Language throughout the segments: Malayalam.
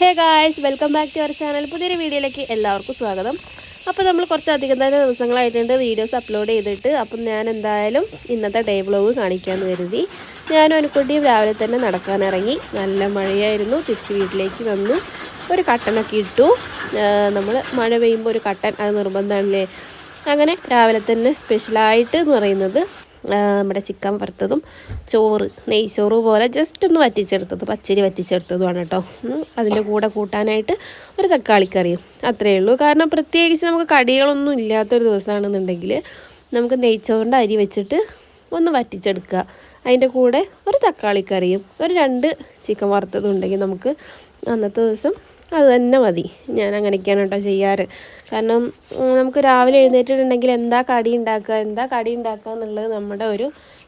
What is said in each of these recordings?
Hey guys welcome back to our channel. പുതിയൊരു വീഡിയോയിലേക്ക് എല്ലാവർക്കും സ്വാഗതം. അപ്പോൾ നമ്മൾ കുറച്ചധികം തന്നെ ദിവസങ്ങളായിട്ടുണ്ട് വീഡിയോസ് അപ്ലോഡ് ചെയ്തിട്ട്. അപ്പം ഞാൻ എന്തായാലും ഇന്നത്തെ ഡേ വ്ലോഗ് കാണിക്കാമെന്ന് കരുതി. ഞാനും അനുക്കുട്ടിയും രാവിലെ തന്നെ നടക്കാനിറങ്ങി നല്ല മഴയായിരുന്നു. തിരിച്ച് വീട്ടിലേക്ക് വന്നു. ഒരു കട്ടനൊക്കെ ഇട്ടു. നമ്മൾ മഴ പെയ്യുമ്പോൾ ഒരു കട്ടൻ അത് നിർബന്ധമാണല്ലേ? അങ്ങനെ രാവിലെ തന്നെ സ്പെഷ്യലായിട്ട് എന്ന് പറയുന്നത്. നമ്മുടെ ചിക്കൻ വറുത്തതും ചോറ് നെയ്ച്ചോറ് പോലെ ജസ്റ്റ് ഒന്ന് വറ്റിച്ചെടുത്തത് പച്ചരി വറ്റിച്ചെടുത്തതുമാണ് കേട്ടോ. അതിന്റെ കൂടെ കൂട്ടാനായിട്ട് ഒരു തക്കാളിക്കറിയും അത്രയേ ഉള്ളൂ. കാരണം പ്രത്യേകിച്ച് നമുക്ക് കടികളൊന്നും ഇല്ലാത്തൊരു ദിവസമാണെന്നുണ്ടെങ്കിൽ നമുക്ക് നെയ്ച്ചോറിന്റെ അരി വെച്ചിട്ട് ഒന്ന് വറ്റിച്ചെടുക്കുക. അതിന്റെ കൂടെ ഒരു തക്കാളിക്കറിയും ഒരു രണ്ട് ചിക്കൻ വറുത്തതും ഉണ്ടെങ്കിൽ നമുക്ക് അന്നത്തെ ദിവസം അത് തന്നെ മതി. ഞാൻ അങ്ങനെയൊക്കെയാണ് കേട്ടോ ചെയ്യാറ്. കാരണം നമുക്ക് രാവിലെ എഴുന്നേറ്റിട്ടുണ്ടെങ്കിൽ എന്താ കടി ഉണ്ടാക്കുക എന്താ കടി ഉണ്ടാക്കുക എന്നുള്ളത് നമ്മുടെ ഒരു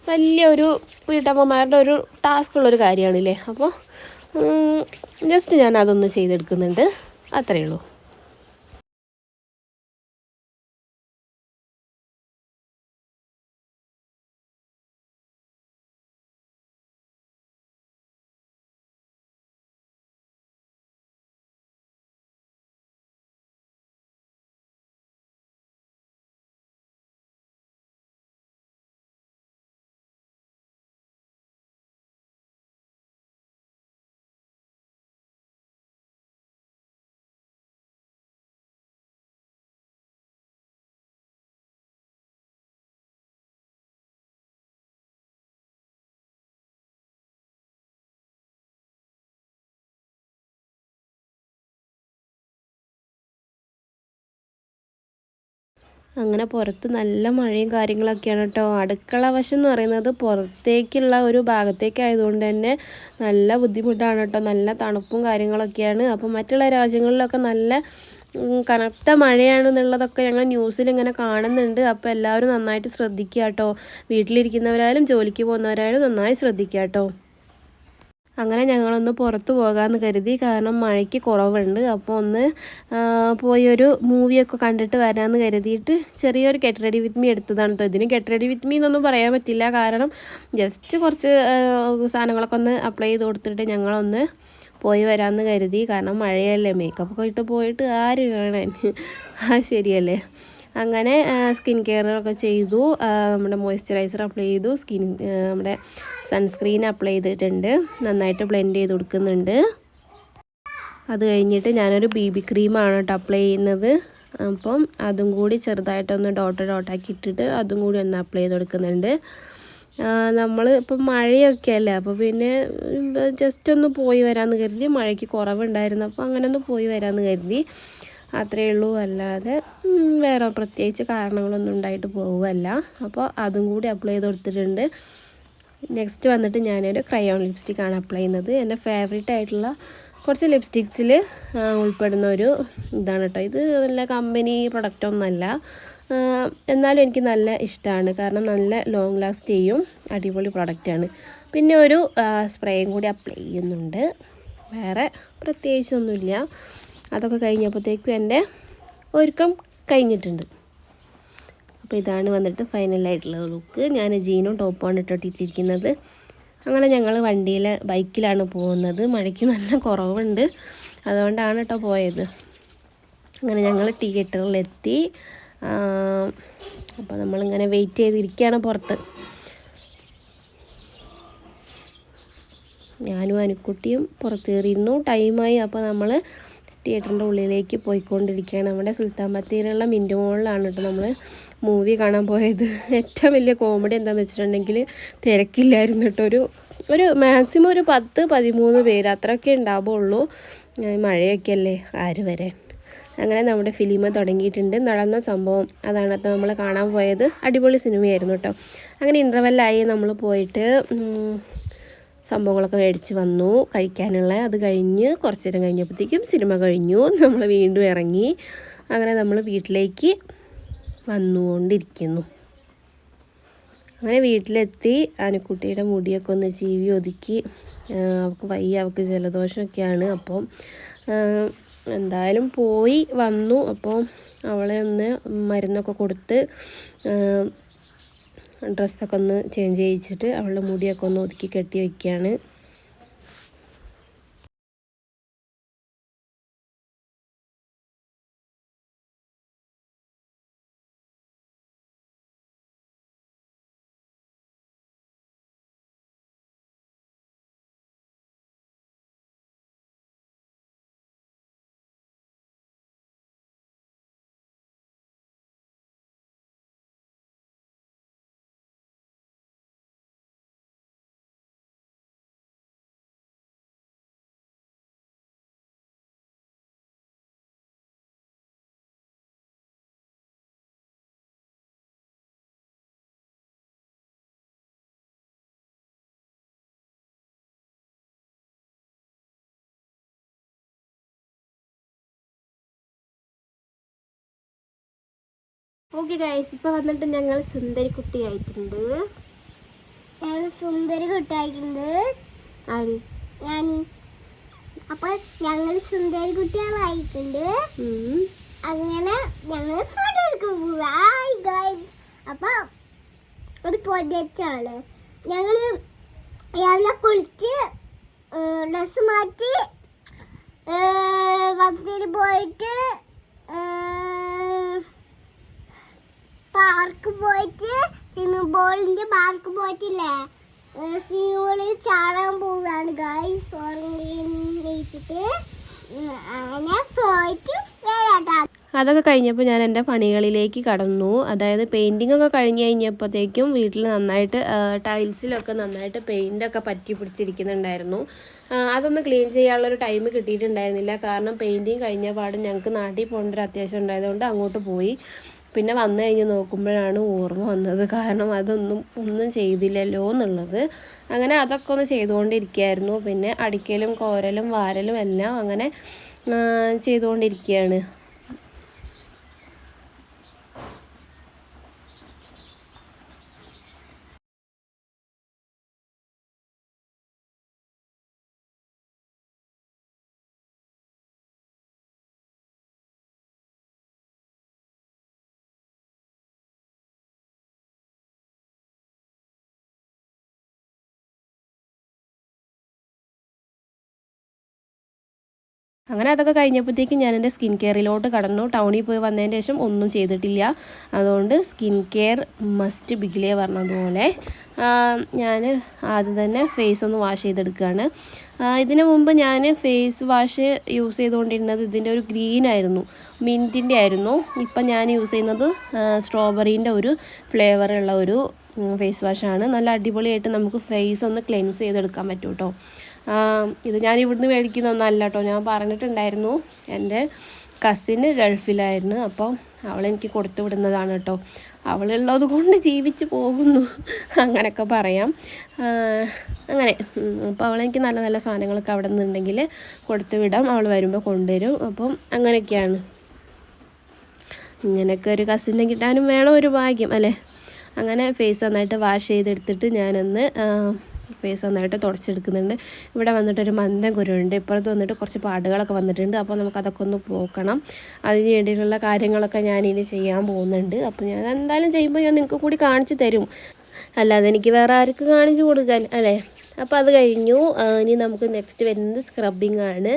വലിയൊരു വീട്ടമ്മമാരുടെ ഒരു ടാസ്ക് ഉള്ളൊരു കാര്യമാണല്ലേ. അപ്പോൾ ജസ്റ്റ് ഞാൻ അതൊന്ന് ചെയ്തെടുക്കുന്നുണ്ട്. അത്രയേ ഉള്ളൂ. അങ്ങനെ പുറത്ത് നല്ല മഴയും കാര്യങ്ങളൊക്കെയാണ് കേട്ടോ. അടുക്കള വശം എന്ന് പറയുന്നത് പുറത്തേക്കുള്ള ഒരു ഭാഗത്തേക്കായതുകൊണ്ട് തന്നെ നല്ല ബുദ്ധിമുട്ടാണ് കേട്ടോ. നല്ല തണുപ്പും കാര്യങ്ങളൊക്കെയാണ്. അപ്പം മറ്റുള്ള രാജ്യങ്ങളിലൊക്കെ നല്ല കനത്ത മഴയാണെന്നുള്ളതൊക്കെ ഞങ്ങൾ ന്യൂസിൽ ഇങ്ങനെ കാണുന്നുണ്ട്. അപ്പോൾ എല്ലാവരും നന്നായിട്ട് ശ്രദ്ധിക്കുക കേട്ടോ. വീട്ടിലിരിക്കുന്നവരായാലും ജോലിക്ക് പോകുന്നവരായാലും നന്നായി ശ്രദ്ധിക്കുക കേട്ടോ. അങ്ങനെ ഞങ്ങളൊന്ന് പുറത്ത് പോകാമെന്ന് കരുതി. കാരണം മഴയ്ക്ക് കുറവുണ്ട്. അപ്പോൾ ഒന്ന് പോയി ഒരു മൂവിയൊക്കെ കണ്ടിട്ട് വരാമെന്ന് കരുതിയിട്ട് ചെറിയൊരു ഗെറ്റ് റെഡി വിത്ത് മീ എടുത്തതാണ് കേട്ടോ ഇതിന് ഗെറ്റ് റെഡി വിത്ത് എന്നൊന്നും പറയാൻ പറ്റില്ല. കാരണം ജസ്റ്റ് കുറച്ച് സാധനങ്ങളൊക്കെ ഒന്ന് അപ്ലൈ ചെയ്ത് കൊടുത്തിട്ട് ഞങ്ങളൊന്ന് പോയി വരാമെന്ന് കരുതി. കാരണം മഴയല്ലേ. മേക്കപ്പൊക്കെ ഇട്ട് പോയിട്ട് ആര് കാണാൻ? ആ ശരിയല്ലേ. അങ്ങനെ സ്കിൻ കെയറൊക്കെ ചെയ്തു. നമ്മുടെ മോയ്സ്ചറൈസർ അപ്ലൈ ചെയ്തു. സ്കിൻ നമ്മുടെ സൺസ്ക്രീൻ അപ്ലൈ ചെയ്തിട്ടുണ്ട്. നന്നായിട്ട് ബ്ലെൻഡ് ചെയ്ത് കൊടുക്കുന്നുണ്ട്. അത് കഴിഞ്ഞിട്ട് ഞാനൊരു ബി ബി ക്രീമാണ് കേട്ടോ അപ്ലൈ ചെയ്യുന്നത്. അപ്പം അതും കൂടി ചെറുതായിട്ടൊന്ന് ഡോട്ട് ഡോട്ടാക്കി ഇട്ടിട്ട് അതും കൂടി ഒന്ന് അപ്ലൈ ചെയ്ത് കൊടുക്കുന്നുണ്ട്. നമ്മൾ ഇപ്പം മഴയൊക്കെ അല്ലേ? അപ്പോൾ പിന്നെ ജസ്റ്റ് ഒന്ന് പോയി വരാമെന്ന് കരുതി മഴയ്ക്ക് കുറവുണ്ടായിരുന്നു. അപ്പോൾ അങ്ങനെ ഒന്ന് പോയി വരാമെന്ന് കരുതി. അത്രയേ ഉള്ളൂ. അല്ലാതെ വേറെ പ്രത്യേകിച്ച് കാരണങ്ങളൊന്നും ഉണ്ടായിട്ട് പോവുമല്ല അപ്പോൾ അതും കൂടി അപ്ലൈ ചെയ്ത് കൊടുത്തിട്ടുണ്ട്. നെക്സ്റ്റ് വന്നിട്ട് ഞാനൊരു ക്രയോൺ ലിപ്സ്റ്റിക്കാണ് അപ്ലൈ ചെയ്യുന്നത്. എന്റെ ഫേവറേറ്റ് ആയിട്ടുള്ള കുറച്ച് ലിപ്സ്റ്റിക്സിൽ ഉൾപ്പെടുന്ന ഒരു ഇതാണ് കേട്ടോ ഇത് നല്ല കമ്പനി പ്രൊഡക്റ്റ് ഒന്നല്ല. എന്നാലും എനിക്ക് നല്ല ഇഷ്ടമാണ്. കാരണം നല്ല ലോങ് ലാസ്റ്റ് ചെയ്യും അടിപൊളി പ്രൊഡക്റ്റാണ് പിന്നെ ഒരു സ്പ്രേയും കൂടി അപ്ലൈ ചെയ്യുന്നുണ്ട്. വേറെ പ്രത്യേകിച്ചൊന്നുമില്ല. അതൊക്കെ കഴിഞ്ഞപ്പോഴത്തേക്കും എന്റെ ഒരുക്കം കഴിഞ്ഞിട്ടുണ്ട്. അപ്പോൾ ഇതാണ് വന്നിട്ട് ഫൈനലായിട്ടുള്ള ലുക്ക് ഞാൻ ജീനും ടോപ്പാണ് ഇട്ടിട്ടിരിക്കുന്നത് അങ്ങനെ ഞങ്ങൾ വണ്ടിയിൽ ബൈക്കിലാണ് പോകുന്നത്. മഴയ്ക്ക് നല്ല കുറവുണ്ട്. അതുകൊണ്ടാണ് കേട്ടോ പോയത്. അങ്ങനെ ഞങ്ങൾ തിയേറ്ററിലെത്തി അപ്പോൾ നമ്മളിങ്ങനെ വെയിറ്റ് ചെയ്തിരിക്കുകയാണ് പുറത്ത്. ഞാനും അനുക്കുട്ടിയും പുറത്ത് കയറിയിരുന്നു ടൈമായി അപ്പോൾ നമ്മൾ തിയേറ്ററിന്റെ ഉള്ളിലേക്ക് പോയിക്കൊണ്ടിരിക്കുകയാണ്. നമ്മുടെ സുൽത്താൻ ബത്തേരിയിലുള്ള മിന്റു മോളിലാണ് കേട്ടോ നമ്മൾ മൂവി കാണാൻ പോയത്. ഏറ്റവും വലിയ കോമഡി എന്താണെന്ന് വെച്ചിട്ടുണ്ടെങ്കിൽ തിരക്കില്ലായിരുന്നു കേട്ടോ. ഒരു ഒരു മാക്സിമം ഒരു പത്ത് പതിമൂന്ന് പേര് അത്രയൊക്കെ ഉണ്ടാവുള്ളൂ മഴയൊക്കെ അല്ലേ ആര് വരെ? അങ്ങനെ നമ്മുടെ ഫിലിം തുടങ്ങിയിട്ടുണ്ട്. നടന്ന സംഭവം അതാണ് നമ്മൾ കാണാൻ പോയത്. അടിപൊളി സിനിമയായിരുന്നു കേട്ടോ. അങ്ങനെ ഇന്റർവെല്ലായി നമ്മൾ പോയിട്ട് സംഭവങ്ങളൊക്കെ മേടിച്ച് വന്നു. കഴിക്കാനുള്ള അത് കഴിഞ്ഞ് കുറച്ച് നേരം കഴിഞ്ഞപ്പോഴത്തേക്കും സിനിമ കഴിഞ്ഞു. നമ്മൾ വീണ്ടും ഇറങ്ങി. അങ്ങനെ നമ്മൾ വീട്ടിലേക്ക് വന്നുകൊണ്ടിരിക്കുന്നു. അങ്ങനെ വീട്ടിലെത്തി. ആനക്കുട്ടിയുടെ മുടിയൊക്കെ ഒന്ന് ചീവി ഒതുക്കി. അവൾക്ക് വയ്യ. അവൾക്ക് ജലദോഷമൊക്കെയാണ്. അപ്പം എന്തായാലും പോയി വന്നു. അപ്പോൾ അവളെ ഒന്ന് മരുന്നൊക്കെ കൊടുത്ത് ഡ്രസ്സൊക്കെ ഒന്ന് ചേഞ്ച് ചെയ്യിച്ചിട്ട് അവളുടെ മുടിയൊക്കെ ഒന്ന് ഒതുക്കി കെട്ടി വയ്ക്കുകയാണ് ഓക്കെ ഗൈസ് ഇപ്പൊ വന്നിട്ട് ഞങ്ങൾ സുന്ദരി കുട്ടിയായിട്ടുണ്ട്. ഞങ്ങൾ സുന്ദരി കുട്ടിയായിട്ടുണ്ട്. ആര്? ഞാൻ അപ്പൊ ഞങ്ങൾ സുന്ദരി കുട്ടികളായിട്ടുണ്ട്. അങ്ങനെ ഞങ്ങൾ ഫോട്ടോ എടുക്കാൻ പോവായി ഗൈസ് അപ്പൊ ഒരു പ്രൊജക്റ്റാണ് ഞങ്ങൾ രാവിലെ കുളിച്ച് ഡ്രസ് മാറ്റി വന്നിട്ട് പോയിട്ട് പാർക്ക് പോയിട്ട് സ്വിമ്മിംഗ് പൂളിന്റെ പാർക്ക് പോയിട്ടില്ലേ? സ്വിമ്മിംഗ് പൂളിൽ ചാടാൻ പോവുകയാണ്. ഗൈസ് ഉറങ്ങിയിട്ട് അങ്ങനെ പോയിട്ട് വരാട്ടാ. അതൊക്കെ കഴിഞ്ഞപ്പോൾ ഞാൻ എന്റെ പണികളിലേക്ക് കടന്നു. അതായത് പെയിന്റിംഗ് ഒക്കെ കഴിഞ്ഞ് കഴിഞ്ഞപ്പോഴത്തേക്കും വീട്ടിൽ നന്നായിട്ട് ടൈൽസിലൊക്കെ നന്നായിട്ട് പെയിന്റൊക്കെ പറ്റി പിടിച്ചിരിക്കുന്നുണ്ടായിരുന്നു. അതൊന്ന് ക്ലീൻ ചെയ്യാനുള്ളൊരു ടൈം കിട്ടിയിട്ടുണ്ടായിരുന്നില്ല. കാരണം പെയിന്റിങ് കഴിഞ്ഞ പാടും ഞങ്ങൾക്ക് നാട്ടിൽ പോകേണ്ട ഒരു അത്യാവശ്യം ഉണ്ടായതുകൊണ്ട് അങ്ങോട്ട് പോയി. പിന്നെ വന്നു കഴിഞ്ഞ് നോക്കുമ്പോഴാണ് ഓർമ്മ വന്നത്. കാരണം അതൊന്നും ഒന്നും ചെയ്തില്ലല്ലോ എന്നുള്ളത്. അങ്ങനെ അതൊക്കെ ഒന്ന് ചെയ്തുകൊണ്ടിരിക്കുകയായിരുന്നു. പിന്നെ അടിക്കലും കോരലും വാരലും എല്ലാം അങ്ങനെ ചെയ്തുകൊണ്ടിരിക്കുകയാണ്. അങ്ങനെ അതൊക്കെ കഴിഞ്ഞപ്പോഴത്തേക്കും ഞാൻ എന്റെ സ്കിൻ കെയറിലോട്ട് കടന്നു. ടൗണിൽ പോയി വന്നതിന് ശേഷം ഒന്നും ചെയ്തിട്ടില്ല. അതുകൊണ്ട് സ്കിൻ കെയർ മസ്റ്റ് ബിഗിലേ പറഞ്ഞതുപോലെ ഞാൻ ആദ്യം തന്നെ ഫേസ് ഒന്ന് വാഷ് ചെയ്തെടുക്കുകയാണ്. ഇതിന് മുമ്പ് ഞാൻ ഫേസ് വാഷ് യൂസ് ചെയ്തുകൊണ്ടിരുന്നത് ഇതിന്റെ ഒരു ഗ്രീൻ ആയിരുന്നു മിന്റിന്റെ ആയിരുന്നു. ഇപ്പം ഞാൻ യൂസ് ചെയ്യുന്നത് സ്ട്രോബെറീന്റെ ഒരു ഫ്ലേവറുള്ള ഒരു ഫേസ് വാഷാണ് നല്ല അടിപൊളിയായിട്ട് നമുക്ക് ഫേസ് ഒന്ന് ക്ലെൻസ് ചെയ്തെടുക്കാൻ പറ്റും കേട്ടോ ഇത് ഞാൻ ഇവിടുന്ന് മേടിക്കുന്ന ഒന്നല്ല കേട്ടോ ഞാൻ പറഞ്ഞിട്ടുണ്ടായിരുന്നു എന്റെ കസിന് ഗൾഫിലായിരുന്നു അപ്പോൾ അവളെനിക്ക് കൊടുത്തു വിടുന്നതാണ് കേട്ടോ അവളുള്ളത് കൊണ്ട് ജീവിച്ച് പോകുന്നു അങ്ങനെയൊക്കെ പറയാം. അങ്ങനെ അപ്പോൾ അവളെനിക്ക് നല്ല നല്ല സാധനങ്ങളൊക്കെ അവിടെ നിന്നുണ്ടെങ്കിൽ കൊടുത്തു വിടാം. അവൾ വരുമ്പോൾ കൊണ്ടുവരും. അപ്പം അങ്ങനെയൊക്കെയാണ്. ഇങ്ങനെയൊക്കെ ഒരു കസിനെ കിട്ടാനും വേണം ഒരു ഭാഗ്യം അല്ലേ? അങ്ങനെ ഫേസ് നന്നായിട്ട് വാഷ് ചെയ്തെടുത്തിട്ട് ഞാനൊന്ന് ഫേസ് നന്നായിട്ട് തുടച്ചെടുക്കുന്നുണ്ട്. ഇവിടെ വന്നിട്ട് വന്നിട്ടൊരു മന്ദം കുരുണ്ട് ഇപ്പുറത്ത് വന്നിട്ട് കുറച്ച് പാടുകളൊക്കെ വന്നിട്ടുണ്ട്. അപ്പോൾ നമുക്ക് അതൊക്കെ ഒന്ന് പോക്കണം. അതിന് വേണ്ടിയിട്ടുള്ള കാര്യങ്ങളൊക്കെ ഞാനിനി ചെയ്യാൻ പോകുന്നുണ്ട്. അപ്പോൾ ഞാൻ എന്തായാലും ചെയ്യുമ്പോൾ ഞാൻ നിങ്ങൾക്ക് കൂടി കാണിച്ചു തരും. അല്ലാതെ എനിക്ക് വേറെ ആർക്ക് കാണിച്ചു കൊടുക്കാൻ അല്ലേ? അപ്പോൾ അത് കഴിഞ്ഞു. ഇനി നമുക്ക് നെക്സ്റ്റ് വരുന്നത് സ്ക്രബിങ് ആണ്.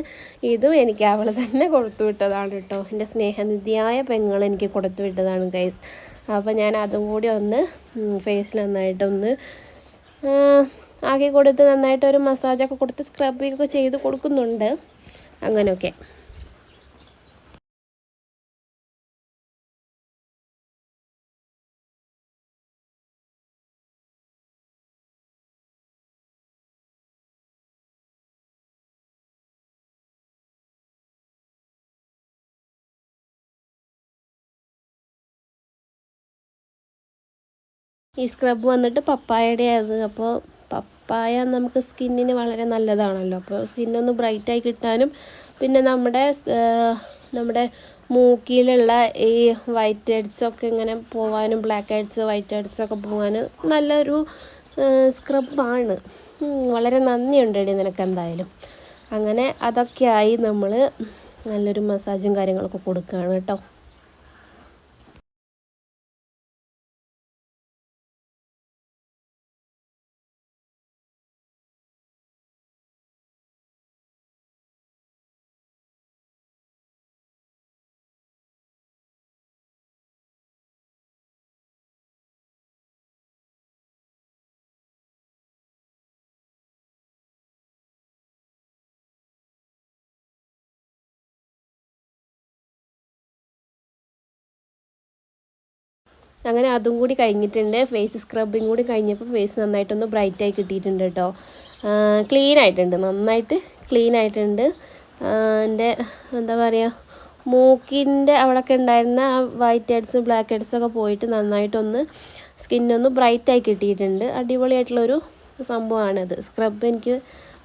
ഇതും എനിക്ക് അവൾ തന്നെ കൊടുത്തു വിട്ടതാണ് കേട്ടോ. എന്റെ സ്നേഹനിധിയായ പെങ്ങൾ എനിക്ക് കൊടുത്തു വിട്ടതാണ് ഗൈസ് അപ്പോൾ ഞാൻ അതും കൂടി ഒന്ന് ഫേസിൽ നന്നായിട്ടൊന്ന് ആക്കി കൊടുത്ത് നന്നായിട്ട് ഒരു മസാജൊക്കെ കൊടുത്ത് സ്ക്രബിങ്ങൊക്കെ ചെയ്ത് കൊടുക്കുന്നുണ്ട്. അങ്ങനെയൊക്കെ. ഈ സ്ക്രബ് വന്നിട്ട് പപ്പായയുടെ ആയിരുന്നു അപ്പോൾ പപ്പായ നമുക്ക് സ്കിന്നിന് വളരെ നല്ലതാണല്ലോ. അപ്പോൾ സ്കിന്നൊന്ന് ബ്രൈറ്റായി കിട്ടാനും പിന്നെ നമ്മുടെ നമ്മുടെ മൂക്കിലുള്ള ഈ വൈറ്റ് ഹെഡ്സൊക്കെ ഇങ്ങനെ പോവാനും ബ്ലാക്ക് ഹെഡ്സ് വൈറ്റ് ഹെഡ്സൊക്കെ പോകാനും നല്ലൊരു സ്ക്രബാണ്. വളരെ നന്ദിയുണ്ട് എടി നിനക്ക് എന്തായാലും. അങ്ങനെ അതൊക്കെയായി നമ്മൾ നല്ലൊരു മസാജും കാര്യങ്ങളൊക്കെ കൊടുക്കുകയാണ് കേട്ടോ. അങ്ങനെ അതും കൂടി കഴിഞ്ഞിട്ടുണ്ട്. ഫേസ് സ്ക്രബിങ് കൂടി കഴിഞ്ഞപ്പോൾ ഫേസ് നന്നായിട്ടൊന്ന് ബ്രൈറ്റായി കിട്ടിയിട്ടുണ്ട് കേട്ടോ. ക്ലീൻ ആയിട്ടുണ്ട്. നന്നായിട്ട് ക്ലീൻ ആയിട്ടുണ്ട്. എന്റെ എന്താ പറയുക മൂക്കിന്റെ അവിടെയൊക്കെ ഉണ്ടായിരുന്ന ആ വൈറ്റ് ഹെഡ്സ് ബ്ലാക്ക് ഹെഡ്സ് ഒക്കെ പോയിട്ട് നന്നായിട്ടൊന്ന് സ്കിന്നൊന്ന് ബ്രൈറ്റായി കിട്ടിയിട്ടുണ്ട്. അടിപൊളിയായിട്ടുള്ളൊരു സംഭവമാണത്. സ്ക്രബ് എനിക്ക്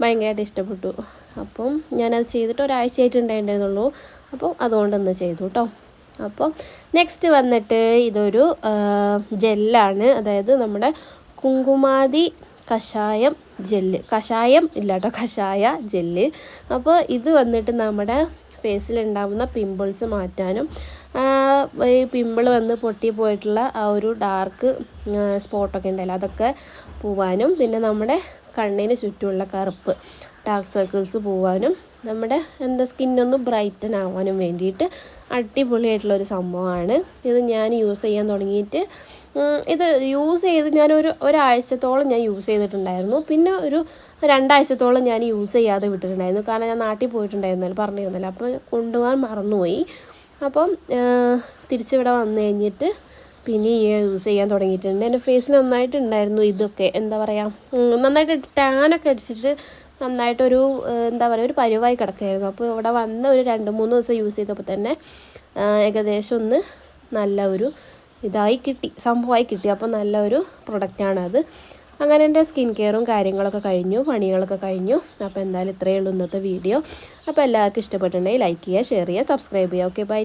ഭയങ്കരമായിട്ട് ഇഷ്ടപ്പെട്ടു. അപ്പം ഞാനത് ചെയ്തിട്ട് ഒരാഴ്ചയായിട്ട് ഉണ്ടായിട്ടുണ്ടായിരുന്നുള്ളൂ. അപ്പോൾ അതുകൊണ്ടൊന്ന് ചെയ്തു കേട്ടോ. അപ്പോൾ നെക്സ്റ്റ് വന്നിട്ട് ഇതൊരു ജെല്ലാണ് അതായത് നമ്മുടെ കുങ്കുമാതി കഷായം ജെല്ല് കഷായം ഇല്ലാട്ടോ കഷായ ജെല്ല് അപ്പോൾ ഇത് വന്നിട്ട് നമ്മുടെ ഫേസിൽ ഉണ്ടാകുന്ന പിമ്പിൾസ് മാറ്റാനും ഈ പിമ്പിൾ വന്ന് പൊട്ടി പോയിട്ടുള്ള ആ ഒരു ഡാർക്ക് സ്പോട്ടൊക്കെ ഉണ്ടല്ലോ അതൊക്കെ പോവാനും പിന്നെ നമ്മുടെ കണ്ണിന് ചുറ്റുമുള്ള കറുപ്പ് ഡാർക്ക് സർക്കിൾസ് പോവാനും നമ്മുടെ എന്താ സ്കിന്നൊന്ന് ബ്രൈറ്റൻ ആവാനും വേണ്ടിയിട്ട് അടിപൊളിയായിട്ടുള്ളൊരു സംഭവമാണ്. ഇത് ഞാൻ യൂസ് ചെയ്യാൻ തുടങ്ങിയിട്ട് ഇത് യൂസ് ചെയ്ത് ഞാനൊരു ഒരാഴ്ചത്തോളം ഞാൻ യൂസ് ചെയ്തിട്ടുണ്ടായിരുന്നു. പിന്നെ ഒരു രണ്ടാഴ്ചത്തോളം ഞാൻ യൂസ് ചെയ്യാതെ വിട്ടിട്ടുണ്ടായിരുന്നു. കാരണം ഞാൻ നാട്ടിൽ പോയിട്ടുണ്ടായിരുന്നല്ലോ പറഞ്ഞിരുന്നല്ലോ അപ്പോൾ കൊണ്ടുപോകാൻ മറന്നുപോയി. അപ്പം തിരിച്ചിവിടെ വന്നു കഴിഞ്ഞിട്ട് പിന്നെ ഈ യൂസ് ചെയ്യാൻ തുടങ്ങിയിട്ടുണ്ട്. എന്റെ ഫേസിന് നന്നായിട്ടുണ്ടായിരുന്നു ഇതൊക്കെ. എന്താ പറയുക നന്നായിട്ട് ടാനൊക്കെ അടിച്ചിട്ട് നന്നായിട്ടൊരു എന്താ പറയുക ഒരു പരുവായി കിടക്കുകയായിരുന്നു. അപ്പോൾ ഇവിടെ വന്ന് ഒരു രണ്ട് മൂന്ന് ദിവസം യൂസ് ചെയ്തപ്പോൾ തന്നെ ഏകദേശം ഒന്ന് നല്ല ഒരു ഇതായി കിട്ടി. സംഭവമായി കിട്ടി. അപ്പോൾ നല്ല ഒരു പ്രൊഡക്റ്റാണ് അത്. അങ്ങനെ എന്റെ സ്കിൻ കെയറും കാര്യങ്ങളൊക്കെ കഴിഞ്ഞു പണികളൊക്കെ കഴിഞ്ഞു. അപ്പോൾ എന്തായാലും ഇത്രയേ ഉള്ളൂ ഇന്നത്തെ വീഡിയോ അപ്പോൾ എല്ലാവർക്കും ഇഷ്ടപ്പെട്ടിട്ടുണ്ടെങ്കിൽ ലൈക്ക് ചെയ്യുക ഷെയർ ചെയ്യുക സബ്സ്ക്രൈബ് ചെയ്യുക. Okay bye